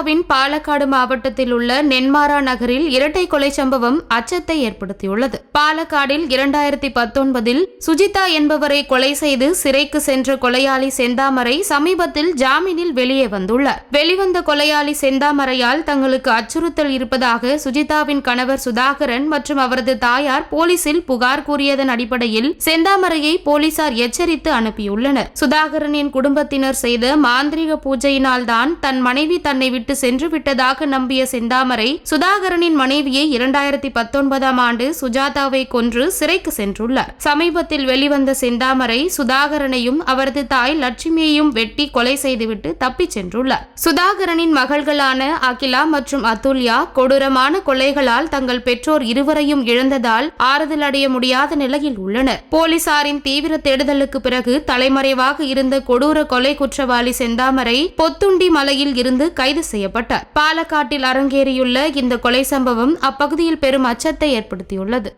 கேரளாவின் பாலக்காடு மாவட்டத்தில் உள்ள நென்மாரா நகரில் இரட்டை கொலை சம்பவம் அச்சத்தை ஏற்படுத்தியுள்ளது. பாலக்காடில் இரண்டாயிரத்தி பத்தொன்பதில் சுஜிதா என்பவரை கொலை செய்து சிறைக்கு சென்ற கொலையாளி செந்தாமரை சமீபத்தில் ஜாமீனில் வெளியே வந்துள்ளார். வெளிவந்த கொலையாளி செந்தாமரையால் தங்களுக்கு அச்சுறுத்தல் இருப்பதாக சுஜிதாவின் கணவர் சுதாகரன் மற்றும் அவரது தாயார் போலீசில் புகார் கூறியதன் அடிப்படையில் செந்தாமரையை போலீசார் எச்சரித்து அனுப்பியுள்ளனர். சுதாகரனின் குடும்பத்தினர் செய்த மாந்திரிக பூஜையினால் தான் தன் மனைவி தன்னை விட்டு சென்று விட்டதாக நம்பிய செந்தாமரை சுதாகரனின் மனைவியை இரண்டாயிரத்தி பத்தொன்பதாம் ஆண்டு சுஜாதாவை கொன்று சிறைக்கு சென்றுள்ளார். சமீபத்தில் வெளிவந்த செந்தாமரை சுதாகரனையும் அவரது தாய் லட்சுமியையும் வெட்டி கொலை செய்துவிட்டு தப்பிச் சென்றுள்ளார். சுதாகரனின் மகள்களான அகிலா மற்றும் அதுல்யா கொடூரமான கொலைகளால் தங்கள் பெற்றோர் இருவரையும் இழந்ததால் ஆறுதல் அடைய முடியாத நிலையில் உள்ளனர். போலீசாரின் தீவிர தேடுதலுக்கு பிறகு தலைமறைவாக இருந்த கொடூர கொலை குற்றவாளி செந்தாமரை பொத்துண்டி மலையில் இருந்து கைது செய்யப்பட்டார் பாலக்காட்டில் அரங்கேறியுள்ள இந்த கொலை சம்பவம் அப்பகுதியில் பெரும் அச்சத்தை ஏற்படுத்தியுள்ளது.